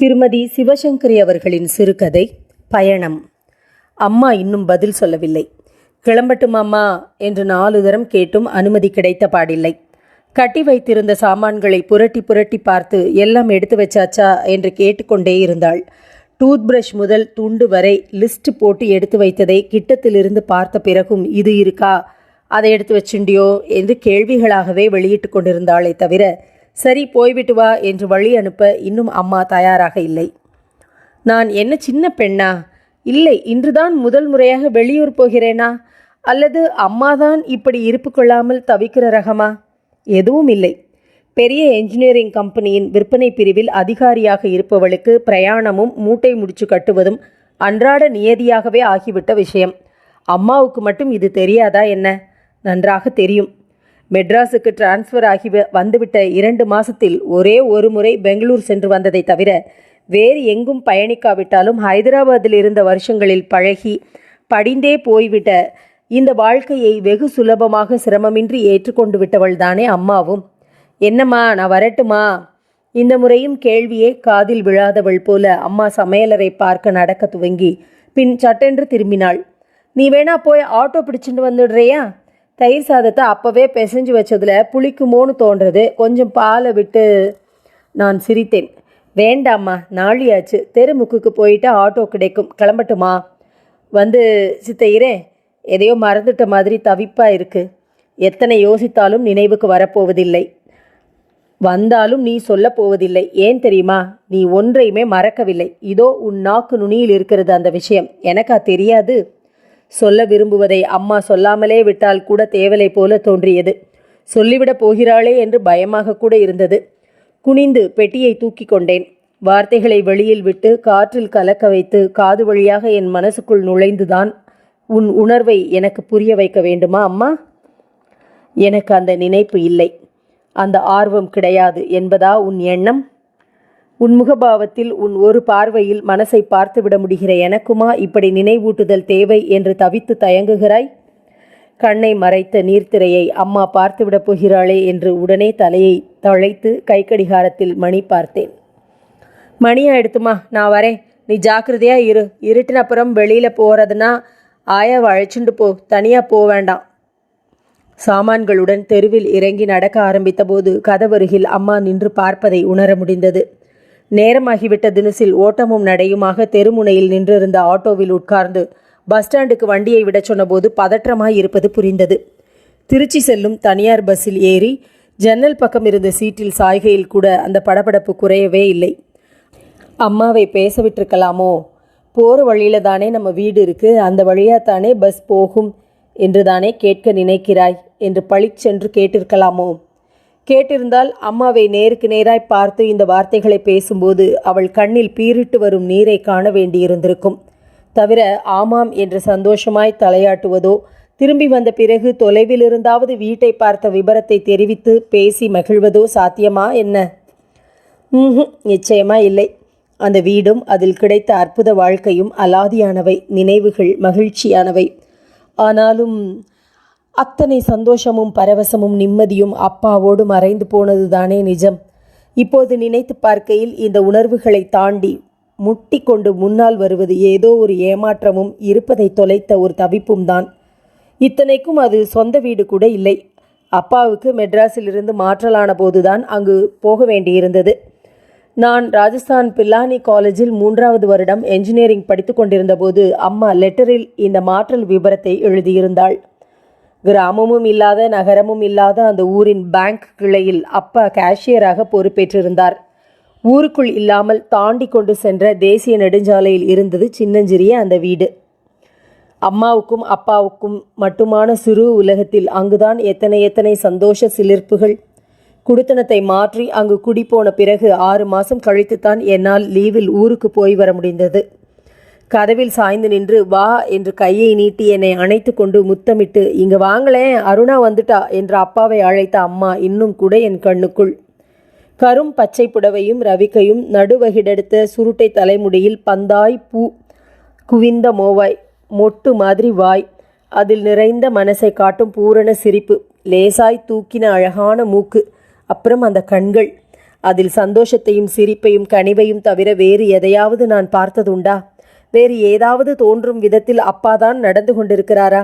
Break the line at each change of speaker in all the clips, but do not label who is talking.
திருமதி சிவசங்கரி அவர்களின் சிறுகதை பயணம். அம்மா இன்னும் பதில் சொல்லவில்லை. கிளம்பட்டுமாம்மா என்று நாலு தரம் கேட்டும் அனுமதி கிடைத்த பாடில்லை. கட்டி வைத்திருந்த சாமான்களை புரட்டி புரட்டி பார்த்து எல்லாம் எடுத்து வச்சாச்சா? என்று கேட்டுக்கொண்டே இருந்தாள். டூத் பிரஷ் முதல் துண்டு வரை லிஸ்ட் போட்டு எடுத்து வைத்ததை கிட்டத்திலிருந்து பார்த்த பிறகும் இது இருக்கா? அதை எடுத்து வச்சுண்டியோ என்று கேள்விகளாகவே வெளியிட்டு கொண்டிருந்தாளே தவிர சரி போய்விட்டு வா என்று வழி அனுப்ப இன்னும் அம்மா தயாராக இல்லை. நான் என்ன சின்ன பெண்ணா? இல்லை இன்றுதான் முதல் முறையாக வெளியூர் போகிறேனா? அல்லது அம்மாதான் இப்படி இருப்பு கொள்ளாமல் தவிக்கிற ரகமா? எதுவும் இல்லை. பெரிய என்ஜினியரிங் கம்பெனியின் விற்பனை பிரிவில் அதிகாரியாக இருப்பவளுக்கு பிரயாணமும் மூட்டை முடிச்சு கட்டுவதும் அன்றாட நியதியாகவே ஆகிவிட்ட விஷயம். அம்மாவுக்கு மட்டும் இது தெரியாதா என்ன? நன்றாக தெரியும். மெட்ராஸுக்கு டிரான்ஸ்ஃபர் ஆகி வந்துவிட்ட இரண்டு மாசத்தில் ஒரே ஒரு முறை பெங்களூர் சென்று வந்ததை தவிர வேறு எங்கும் பயணிக்காவிட்டாலும் ஹைதராபாத்தில் இருந்த வருஷங்களில் பழகி படிந்தே போய்விட்ட இந்த வாழ்க்கையை வெகு சுலபமாக சிரமமின்றி ஏற்றுக்கொண்டு விட்டவள் தானே அம்மாவும். என்னம்மா நான் வரட்டுமா? இந்த முறையும் கேள்வியே காதில் விழாதவள் போல அம்மா சமையலறை பார்க்க நடக்க துவங்கி பின் சட்டென்று திரும்பினாள். நீ வேணா போய் ஆட்டோ பிடிச்சிட்டு வந்துடுறியா? தயிர் சாதத்தை அப்போவே பிசைஞ்சு வச்சதில் புளிக்குமோன்னு தோன்றது. கொஞ்சம் பாலை விட்டு நான் சிரித்தேன். வேண்டாம்மா நாளியாச்சு. தெருமுக்குக்கு போயிட்டு ஆட்டோ கிடைக்கும். கிளம்பட்டுமா? வந்து சித்தையிரே எதையோ மறந்துட்ட மாதிரி தவிப்பாக இருக்குது எத்தனை யோசித்தாலும் நினைவுக்கு வரப்போவதில்லை. வந்தாலும் நீ சொல்ல போவதில்லை. ஏன் தெரியுமா? நீ ஒன்றையுமே மறக்கவில்லை. இதோ உன் நாக்கு நுனியில் இருக்கிறது அந்த விஷயம். எனக்கா தெரியாது? சொல்ல விரும்புவதை அம்மா சொல்லாமலே விட்டால் கூட தேவலை போல தோன்றியது. சொல்லிவிடப் போகிறாளே என்று பயமாக கூட இருந்தது. குனிந்து பெட்டியை தூக்கி கொண்டேன். வார்த்தைகளை வெளியில் விட்டு காற்றில் கலக்க வைத்து காது வழியாக என் மனசுக்குள் நுழைந்துதான் உன் உணர்வை எனக்கு புரிய வைக்க வேண்டுமா அம்மா? எனக்கு அந்த நினைப்பு இல்லை. அந்த ஆர்வம் கிடையாது என்பதா உன் எண்ணம்? உன் முகபாவத்தில் உன் ஒரு பார்வையில் மனசை பார்த்துவிட முடிகிற எனக்குமா இப்படி நினைவூட்டுதல் தேவை என்று தவித்து தயங்குகிறாய்? கண்ணை மறைத்த நீர்த்திரையை அம்மா பார்த்துவிடப் போகிறாளே என்று உடனே தலையை தழைத்து கைக்கடிகாரத்தில் மணி பார்த்தேன். மணியா எடுத்துமா நான் வரேன். நீ ஜாக்கிரதையா இரு. இருட்டின அப்புறம் வெளியில் போகிறதுனா ஆயாவை அழைச்சிண்டு போ. தனியாக போக வேண்டாம். சாமான்களுடன் தெருவில் இறங்கி நடக்க ஆரம்பித்தபோது கதவருகில் அம்மா நின்று பார்ப்பதை உணர முடிந்தது. நேரமாகிவிட்ட தினசில் ஓட்டமும் நடையுமாக தெருமுனையில் நின்றிருந்த ஆட்டோவில் உட்கார்ந்து பஸ் ஸ்டாண்டுக்கு வண்டியை விடச் சொன்னபோது பதற்றமாய் இருப்பது புரிந்தது. திருச்சி செல்லும் தனியார் பஸ்ஸில் ஏறி ஜன்னல் பக்கம் இருந்த சீட்டில் சாய்கையில் கூட அந்த படபடப்பு குறையவே இல்லை. அம்மாவை பேச விட்டிருக்கலாமோ? போகிற வழியில தானே நம்ம வீடு இருக்குது அந்த வழியாக தானே பஸ் போகும் என்று தானே கேட்க நினைக்கிறாய் என்று பளிச்சென்று கேட்டிருக்கலாமோ? கேட்டிருந்தால் அம்மாவை நேருக்கு நேராய் பார்த்து இந்த வார்த்தைகளை பேசும்போது அவள் கண்ணில் பீரிட்டு வரும் நீரை காண வேண்டியிருந்திருக்கும். தவிர ஆமாம் என்று சந்தோஷமாய் தலையாட்டுவதோ திரும்பி வந்த பிறகு தொலைவில் இருந்தாவது வீட்டை பார்த்த விபரத்தை தெரிவித்து பேசி மகிழ்வதோ சாத்தியமா என்ன? ம்ஹும் நிச்சயமா இல்லை. அந்த வீடும் அதில் கிடைத்த அற்புத வாழ்க்கையும் அலாதியானவை நினைவுகள் மகிழ்ச்சியானவை. ஆனாலும் அத்தனை சந்தோஷமும் பரவசமும் நிம்மதியும் அப்பாவோடு மறைந்து போனது தானே நிஜம். இப்போது நினைத்து பார்க்கையில் இந்த உணர்வுகளை தாண்டி முட்டி கொண்டு முன்னால் வருவது ஏதோ ஒரு ஏமாற்றமும் இருப்பதை தொலைத்த ஒரு தவிப்பும் தான். இத்தனைக்கும் அது சொந்த வீடு கூட இல்லை. அப்பாவுக்கு மெட்ராஸிலிருந்து மாற்றலான போதுதான் அங்கு போக வேண்டியிருந்தது. நான் ராஜஸ்தான் பில்லானி காலேஜில் மூன்றாவது வருடம் என்ஜினியரிங் படித்து கொண்டிருந்தபோது அம்மா லெட்டரில் இந்த மாற்றல் விபரத்தை எழுதியிருந்தாள். கிராமமும் இல்லாத நகரமும் இல்லாத அந்த ஊரின் பேங்க் கிளையில் அப்பா கேஷியராக பொறுப்பேற்றிருந்தார். ஊருக்குள் இல்லாமல் தாண்டி கொண்டு சென்ற தேசிய நெடுஞ்சாலையில் இருந்தது சின்னஞ்சிறிய அந்த வீடு. அம்மாவுக்கும் அப்பாவுக்கும் மட்டுமான சிறு உலகத்தில் அங்குதான் எத்தனை எத்தனை சந்தோஷ சிலிர்ப்புகள். குடித்தனத்தை மாற்றி அங்கு குடிப்போன பிறகு ஆறு மாதம் கழித்துத்தான் என்னால் லீவில் ஊருக்கு போய் வர முடிந்தது. கதவில் சாய்ந்து நின்று வா என்று கையை நீட்டி என்னை அணைத்து கொண்டு முத்தமிட்டு இங்கு வாங்களேன் அருணா வந்துட்டா என்று அப்பாவை அழைத்த அம்மா இன்னும் கூட என் கண்ணுக்குள். கரும் பச்சை புடவையும் ரவிக்கையும் நடுவகிடெடுத்த சுருட்டை தலைமுடியில் பந்தாய் பூ குவிந்த மோவாய் மொட்டு மாதிரி வாய் அதில் நிறைந்த மனசை காட்டும் பூரண சிரிப்பு லேசாய் தூக்கின அழகான மூக்கு அப்புறம் அந்த கண்கள். அதில் சந்தோஷத்தையும் சிரிப்பையும் கனிவையும் தவிர வேறு எதையாவது நான் பார்த்ததுண்டா? வேறு ஏதாவது தோன்றும் விதத்தில் அப்பாதான் நடந்து கொண்டிருக்கிறாரா?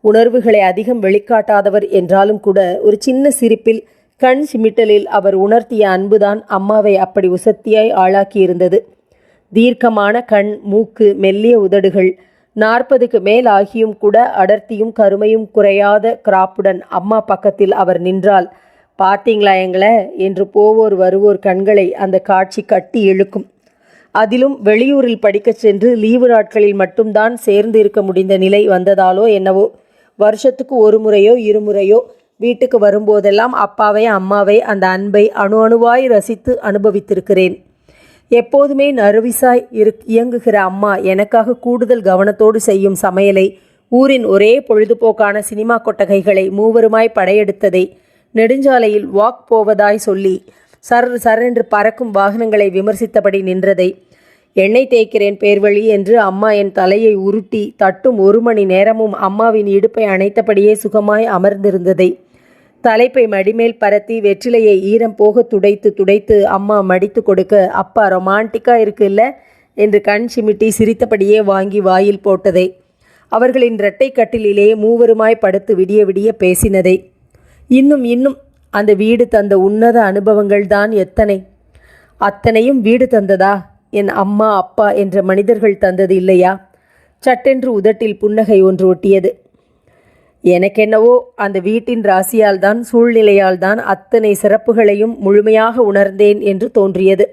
உணர்வுகளை அதிகம் வெளிக்காட்டாதவர் என்றாலும் கூட ஒரு சின்ன சிரிப்பில் கண் சிமிட்டலில் அவர் உணர்த்திய அன்புதான் அம்மாவை அப்படி உசத்தியாய் ஆளாக்கியிருந்தது. தீர்க்கமான கண் மூக்கு மெல்லிய உதடுகள் நாற்பதுக்கு மேல் ஆகியும் கூட அடர்த்தியும் கருமையும் குறையாத கிராப்புடன் அம்மா பக்கத்தில் அவர் நின்றால் பார்த்தீங்களா எங்களை? என்று போவோர் வருவோர் கண்களை அந்த காட்சி கட்டி இழுக்கும். அதிலும் வெளியூரில் படிக்கச் சென்று லீவு நாட்களில் மட்டும்தான் சேர்ந்து இருக்க முடிந்த நிலை வந்ததாலோ என்னவோ வருஷத்துக்கு ஒரு முறையோ இருமுறையோ வீட்டுக்கு வரும்போதெல்லாம் அப்பாவை அம்மாவை அந்த அன்பை அணு அணுவாய் ரசித்து அனுபவித்திருக்கிறேன். எப்போதுமே நறுவிசாய் இரு இயங்குகிற அம்மா எனக்காக கூடுதல் கவனத்தோடு செய்யும் சமையலை ஊரின் ஒரே பொழுதுபோக்கான சினிமா கொட்டகைகளை மூவருமாய் படையெடுத்ததை நெடுஞ்சாலையில் வாக் போவதாய் சொல்லி சர் சரென்று பறக்கும் வாகனங்களை விமர்சித்தபடி நின்றதை. எண்ணெய் தேய்க்கிறேன் பேர்வழி என்று அம்மா என் தலையை உருட்டி தட்டும் ஒரு மணி நேரமும் அம்மாவின் இடுப்பை அணைத்தபடியே சுகமாய் அமர்ந்திருந்ததை. தலைப்பை மடிமேல் பரத்தி வெற்றிலையை ஈரம் போக துடைத்து துடைத்து அம்மா மடித்து கொடுக்க அப்பா ரொமான்டிக்காக இருக்குல்ல என்று கண் சிமிட்டி சிரித்தபடியே வாங்கி வாயில் போட்டதை. அவர்களின் இரட்டை கட்டிலிலே மூவருமாய் படுத்து விடிய விடிய பேசினதை. இன்னும் இன்னும் அந்த வீடு தந்த உன்னத அனுபவங்கள் தான் எத்தனை? அத்தனையும் வீடு தந்ததா? என் அம்மா அப்பா என்ற மனிதர்கள் தந்தது இல்லையா? சட்டென்று உதட்டில் புன்னகை ஒன்று ஒட்டியது. எனக்கென்னவோ அந்த வீட்டின் ராசியால் தான் சூழ்நிலையால் தான் அத்தனை சிறப்புகளையும் முழுமையாக உணர்ந்தேன் என்று தோன்றியது.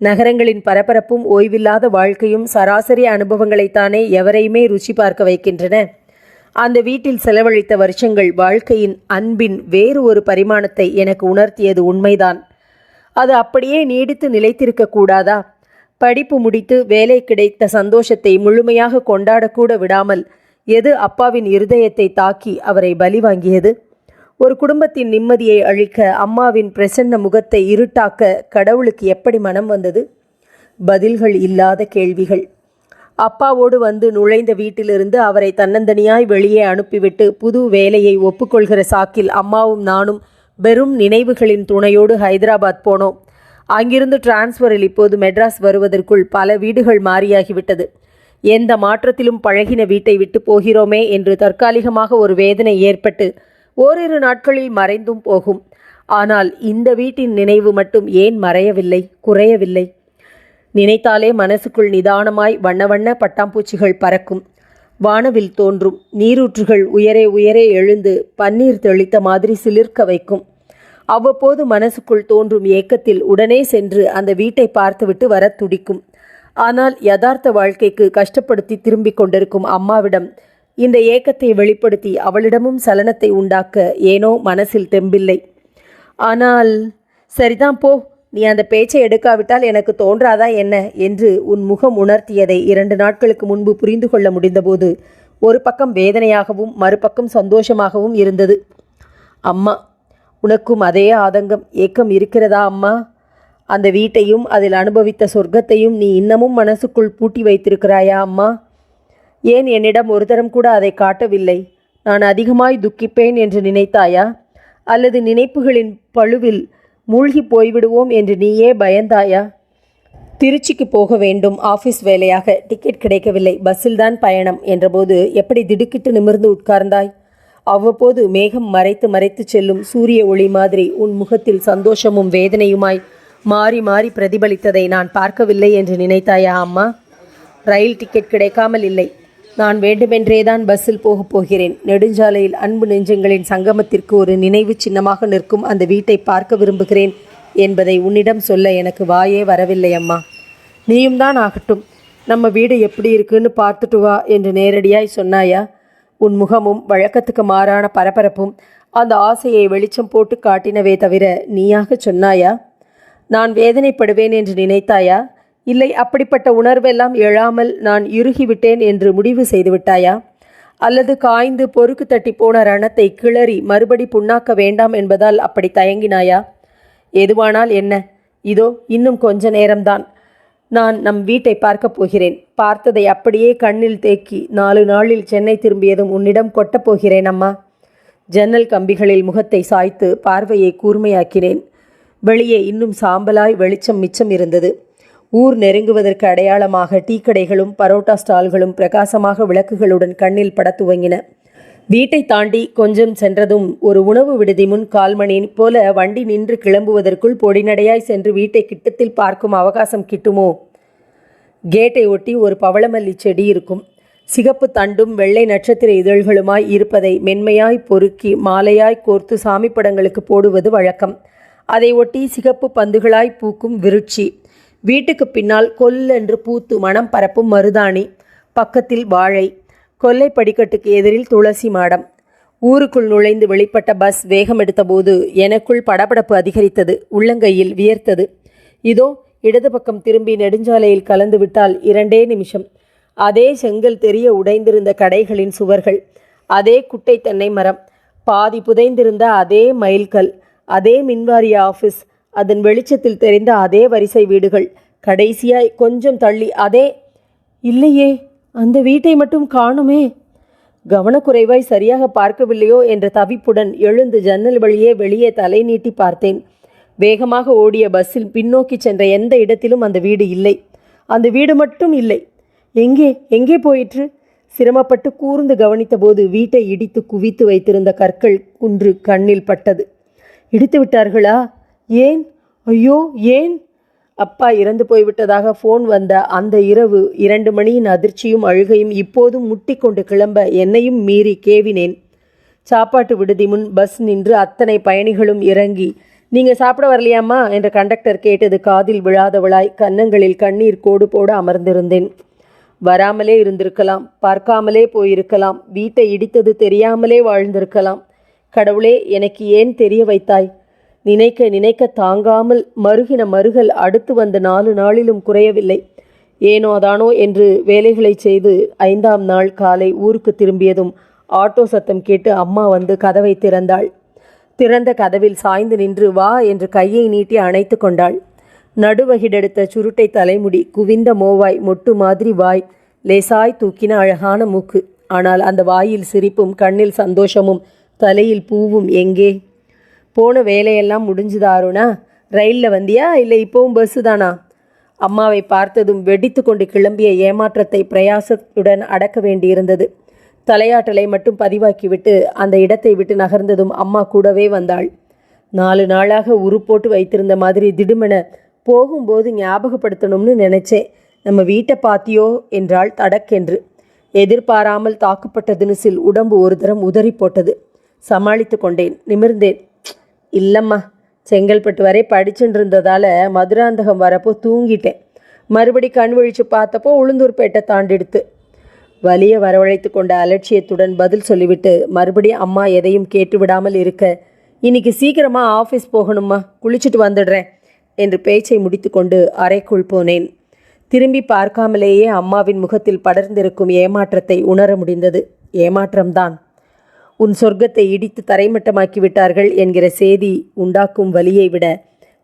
நகரங்களின் பரபரப்பும் ஓய்வில்லாத வாழ்க்கையும் சராசரி அனுபவங்களைத்தானே எவரையுமே ருச்சி பார்க்க வைக்கின்றன. அந்த வீட்டில் செலவழித்த வருஷங்கள் வாழ்க்கையின் அன்பின் வேறு ஒரு பரிமாணத்தை எனக்கு உணர்த்தியது உண்மைதான். அது அப்படியே நீடித்து நிலைத்திருக்க கூடாதா? படிப்பு முடித்து வேலை கிடைத்த சந்தோஷத்தை முழுமையாக கொண்டாடக்கூட விடாமல் எது அப்பாவின் இருதயத்தை தாக்கி அவரை பலி வாங்கியது? ஒரு குடும்பத்தின் நிம்மதியை அழிக்க அம்மாவின் பிரசன்ன முகத்தை இருட்டாக்க கடவுளுக்கு எப்படி மனம் வந்தது? பதில்கள் இல்லாத கேள்விகள். அப்பாவோடு வந்து நுழைந்த வீட்டிலிருந்து அவரை தன்னந்தனியாய் வெளியே அனுப்பிவிட்டு புது வேலையை ஒப்புக்கொள்கிற சாக்கில் அம்மாவும் நானும் வெறும் நினைவுகளின் துணையோடு ஹைதராபாத் போனோம். அங்கிருந்து டிரான்ஸ்ஃபரில் இப்போது மெட்ராஸ் வருவதற்குள் பல வீடுகள் மாறியாகிவிட்டது. எந்த மாற்றத்திலும் பழகின வீட்டை விட்டு போகிறோமே என்று தற்காலிகமாக ஒரு வேதனை ஏற்பட்டு ஓரிரு நாட்களில் மறைந்தும் போகும். ஆனால் இந்த வீட்டின் நினைவு மட்டும் ஏன் மறையவில்லை குறையவில்லை? நினைத்தாலே மனசுக்குள் நிதானமாய் வண்ண வண்ண பட்டாம்பூச்சிகள் பறக்கும். வானவில் தோன்றும் நீரூற்றுகள் உயரே உயரே எழுந்து பன்னீர் தெளித்த மாதிரி சிலிர்க்க வைக்கும். அவ்வப்போது மனசுக்குள் தோன்றும் ஏக்கத்தில் உடனே சென்று அந்த வீட்டை பார்த்துவிட்டு வர துடிக்கும். ஆனால் யதார்த்த வாழ்க்கைக்கு கஷ்டப்படுத்தி திரும்பிக் கொண்டிருக்கும் அம்மாவிடம் இந்த ஏக்கத்தை வெளிப்படுத்தி அவளிடமும் சலனத்தை உண்டாக்க ஏனோ மனசில் தெம்பில்லை. ஆனால் சரிதான் போ நீ அந்த பேச்சை எடுக்காவிட்டால் எனக்கு தோன்றாதா என்ன? என்று உன் முகம் உணர்த்தியதை இரண்டு நாட்களுக்கு முன்பு புரிந்து கொள்ள முடிந்தபோது ஒரு பக்கம் வேதனையாகவும் மறுபக்கம் சந்தோஷமாகவும் இருந்தது. அம்மா உனக்கும் அதே ஆதங்கம் ஏக்கம் இருக்கிறதா அம்மா? அந்த வீட்டையும் அதில் அனுபவித்த சொர்க்கத்தையும் நீ இன்னமும் மனசுக்குள் பூட்டி வைத்திருக்கிறாயா அம்மா? ஏன் என்னிடம் ஒரு தரம் கூட அதை காட்டவில்லை? நான் அதிகமாய் துக்கிப்பேன் என்று நினைத்தாயா? அல்லது நினைப்புகளின் பழுவில் மூழ்கி போய்விடுவோம் என்று நீயே பயந்தாயா? திருச்சிக்கு போக வேண்டும் ஆஃபீஸ் வேலையாக. டிக்கெட் கிடைக்கவில்லை பஸ்ஸில் தான் பயணம் என்றபோது எப்படி திடுக்கிட்டு நிமிர்ந்து உட்கார்ந்தாய்? அவ்வப்போது மேகம் மறைத்து மறைத்து செல்லும் சூரிய ஒளி மாதிரி உன் முகத்தில் சந்தோஷமும் வேதனையுமாய் மாறி மாறி பிரதிபலித்ததை நான் பார்க்கவில்லை என்று நினைத்தாயா அம்மா? ரயில் டிக்கெட் கிடைக்காமல் இல்லை. நான் வேண்டுமென்றேதான் பஸ்ஸில் போகப் போகிறேன். நெடுஞ்சாலையில் அன்பு நெஞ்சங்களின் சங்கமத்திற்கு ஒரு நினைவு சின்னமாக நிற்கும் அந்த வீட்டை பார்க்க விரும்புகிறேன் என்பதை உன்னிடம் சொல்ல எனக்கு வாயே வரவில்லை அம்மா. நீயும் தான் ஆகட்டும். நம்ம வீடு எப்படி இருக்குன்னு பார்த்துட்டு வா என்று நேரடியாய் சொன்னாயா? உன் முகமும் வழக்கத்துக்கு மாறான பரபரப்பும் அந்த ஆசையை வெளிச்சம் போட்டு காட்டினவே தவிர நீயாக சொன்னாயா? நான் வேதனைப்படுவேன் என்று நினைத்தாயா? இல்லை அப்படிப்பட்ட உணர்வெல்லாம் எழாமல் நான் இறுகிவிட்டேன் என்று முடிவு செய்துவிட்டாயா? அல்லது காய்ந்து பொறுக்கு தட்டி போன ரணத்தை கிளறி மறுபடி புண்ணாக்க வேண்டாம் என்பதால் அப்படி தயங்கினாயா? எதுவானால் என்ன? இதோ இன்னும் கொஞ்ச நேரம்தான். நான் நம் வீட்டை பார்க்கப் போகிறேன். பார்த்ததை அப்படியே கண்ணில் தேக்கி நாலு நாளில் சென்னை திரும்பியதும் உன்னிடம் கொட்டப் போகிறேன் அம்மா. ஜன்னல் கம்பிகளில் முகத்தை சாய்த்து பார்வையை கூர்மையாக்கினேன். வெளியே இன்னும் சாம்பலாய் வெளிச்சம் மிச்சம் இருந்தது. ஊர் நெருங்குவதற்கு அடையாளமாக டீ கடைகளும் பரோட்டா ஸ்டால்களும் பிரகாசமாக விளக்குகளுடன் கண்ணில் படத் துவங்கின. வீட்டை தாண்டி கொஞ்சம் சென்றதும் ஒரு உணவு விடுதி முன் கால்மணி போல வண்டி நின்று கிளம்புவதற்குள் பொடிநடையாய் சென்று வீட்டை கிட்டத்தில் பார்க்கும் அவகாசம் கிட்டுமோ? கேட்டை ஒட்டி ஒரு பவளமல்லி செடி இருக்கும். சிகப்பு தண்டும் வெள்ளை நட்சத்திர இதழ்களுமாய் இருப்பதை மென்மையாய் பொறுக்கி மாலையாய் கோர்த்து சாமி படங்களுக்கு போடுவது வழக்கம். அதை ஒட்டி சிகப்பு பந்துகளாய் பூக்கும் விருட்சி. வீட்டுக்கு பின்னால் கொல்லென்று பூத்து மனம் பரப்பும் மருதாணி பக்கத்தில் வாழை கொல்லை படிக்கட்டுக்கு எதிரில் துளசி மாடம். ஊருக்குள் நுழைந்து வெளிப்பட்ட பஸ் வேகம் எடுத்தபோது எனக்குள் படபடப்பு அதிகரித்தது உள்ளங்கையில் வியர்த்தது. இதோ இடது பக்கம் திரும்பி நெடுஞ்சாலையில் கலந்து விட்டால் இரண்டே நிமிஷம். அதே செங்கல் தெரிய உடைந்திருந்த கடைகளின் சுவர்கள் அதே குட்டை தென்னை மரம் பாதி புதைந்திருந்த அதே மைல்கல் அதே மின்வாரிய ஆஃபீஸ் அதன் வெளிச்சத்தில் தெரிந்த அதே வரிசை வீடுகள் கடைசியாய் கொஞ்சம் தள்ளி அதே இல்லையே அந்த வீட்டை மட்டும் காணுமே. கவனக்குறைவாய் சரியாக பார்க்கவில்லையோ? என்ற தவிப்புடன் எழுந்து ஜன்னல் வழியே வெளியே தலை நீட்டி பார்த்தேன். வேகமாக ஓடிய பஸ்ஸில் பின்னோக்கி சென்ற எந்த இடத்திலும் அந்த வீடு இல்லை. அந்த வீடு மட்டும் இல்லை. எங்கே எங்கே போயிற்று? சிரமப்பட்டு கூர்ந்து கவனித்தபோது வீட்டை இடித்து குவித்து வைத்திருந்த கற்கள் குன்று கண்ணில் பட்டது. இடித்து விட்டார்களா? ஏன்? ஐயோ ஏன்? அப்பா இறந்து போய்விட்டதாக ஃபோன் வந்த அந்த இரவு இரண்டு மணியின் அதிர்ச்சியும் அழுகையும் இப்போதும் முட்டிக்கொண்டு கிளம்ப என்னையும் மீறி கேவினேன். சாப்பாட்டு விடுதி முன் பஸ் நின்று அத்தனை பயணிகளும் இறங்கி நீங்கள் சாப்பிட வரலையாம்மா? என்ற கண்டக்டர் கேட்டது காதில் விழாதவளாய் கன்னங்களில் கண்ணீர் கோடு போட அமர்ந்திருந்தேன். வராமலே இருந்திருக்கலாம் பார்க்காமலே போயிருக்கலாம் வீட்டை இடித்தது தெரியாமலே வாழ்ந்திருக்கலாம். கடவுளே எனக்கு ஏன் தெரிய வைத்தாய்? நினைக்க நினைக்க தாங்காமல் மருகின மருகல் அடுத்து வந்த நாலு நாளிலும் குறையவில்லை. ஏனோ அதானோ என்று வேலைகளை செய்து ஐந்தாம் நாள் காலை ஊருக்கு திரும்பியதும் ஆட்டோ சத்தம் கேட்டு அம்மா வந்து கதவை திறந்தாள். திறந்த கதவில் சாய்ந்து நின்று வா என்று கையை நீட்டி அணைத்து கொண்டாள். நடுவகிடெடுத்த சுருட்டை தலைமுடி குவிந்த மோவாய் மொட்டு மாதிரி வாய் லேசாய் தூக்கின அழகான மூக்கு. ஆனால் அந்த வாயில் சிரிப்பும் கண்ணில் சந்தோஷமும் தலையில் பூவும் எங்கே? போன வேலையெல்லாம் முடிஞ்சுதா அருணா? ரயிலில் வந்தியா? இல்லை இப்போவும் பஸ்ஸு தானா அம்மாவை பார்த்ததும் வெடித்து கொண்டு கிளம்பிய ஏமாற்றத்தை பிரயாசத்துடன் அடக்க வேண்டியிருந்தது. தலையாட்டலை மட்டும் பதிவாக்கிவிட்டு அந்த இடத்தை விட்டு நகர்ந்ததும் அம்மா கூடவே வந்தாள். நாலு நாளாக உரு போட்டு வைத்திருந்த மாதிரி திடுமென போகும்போது ஞாபகப்படுத்தணும்னு நினைச்சேன் நம்ம வீட்டை பாத்தியோ என்றாள் தடக்கென்று. எதிர்பாராமல் தாக்குப்பட்ட சில் உடம்பு ஒரு தரம் உதறி போட்டது சமாளித்து கொண்டேன் நிமிர்ந்தேன். இல்லைம்மா செங்கல்பட்டு வரை படிச்சுட்டு இருந்ததால் மதுராந்தகம் வரப்போ தூங்கிட்டேன். மறுபடி கண் விழிச்சு பார்த்தப்போ உளுந்தூர்பேட்டை தாண்டிடுத்து. வலிய வரவழைத்து கொண்ட அலட்சியத்துடன் பதில் சொல்லிவிட்டு மறுபடியும் அம்மா எதையும் கேட்டு விடாமல் இருக்க இன்னைக்கு சீக்கிரமாக ஆஃபீஸ் போகணுமா குளிச்சுட்டு வந்துடுறேன் என்று பேச்சை முடித்துக்கொண்டு அறைக்குள் போனேன். திரும்பி பார்க்காமலேயே அம்மாவின் முகத்தில் படர்ந்திருக்கும் ஏமாற்றத்தை உணர முடிந்தது. ஏமாற்றம்தான். உன் சொர்க்கத்தை இடித்து தரைமட்டமாக்கி விட்டார்கள் என்கிற செய்தி உண்டாக்கும் வலியை விட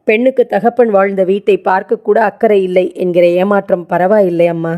பெண்ணுக்கு தகப்பன் வாழ்ந்த வீட்டை பார்க்கக்கூட அக்கறை இல்லை என்கிற ஏமாற்றம் பரவாயில்லை அம்மா.